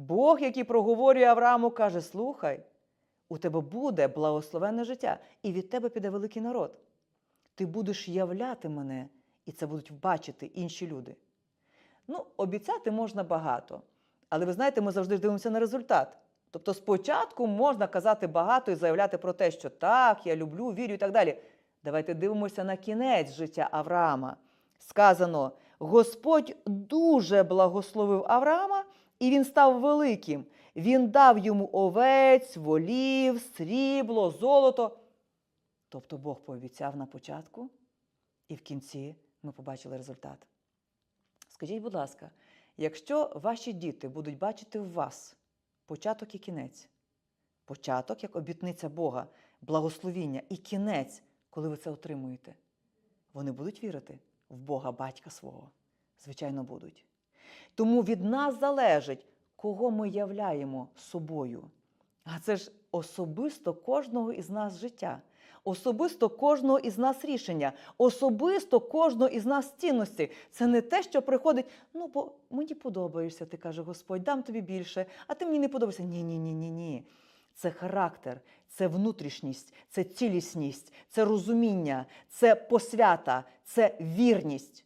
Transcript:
Бог, який проговорює Аврааму, каже: Слухай, у тебе буде благословенне життя, і від тебе піде великий народ. Ти будеш являти мене, і це будуть бачити інші люди. Ну, обіцяти можна багато, але ви знаєте, ми завжди дивимося на результат. Тобто, спочатку можна казати багато і заявляти про те, що так, я люблю, вірю і так далі. Давайте дивимося на кінець життя Авраама. Сказано: Господь дуже благословив Авраама, і він став великим. Він дав йому овець, волів, срібло, золото. Тобто Бог пообіцяв на початку, і в кінці ми побачили результат. Скажіть, будь ласка, якщо ваші діти будуть бачити в вас початок і кінець, початок як обітниця Бога, благословіння і кінець, коли ви це отримуєте, вони будуть вірити в Бога батька свого? Звичайно, будуть. Тому від нас залежить, кого ми являємо собою. А це ж особисто кожного із нас життя, особисто кожного із нас рішення, особисто кожного із нас цінності. Це не те, що приходить, ну бо мені подобаєшся, ти каже Господь, дам тобі більше, а ти мені не подобаєшся. Ні, ні, ні, ні, ні. Це характер, це внутрішність, це цілісність, це розуміння, це посвята, це вірність.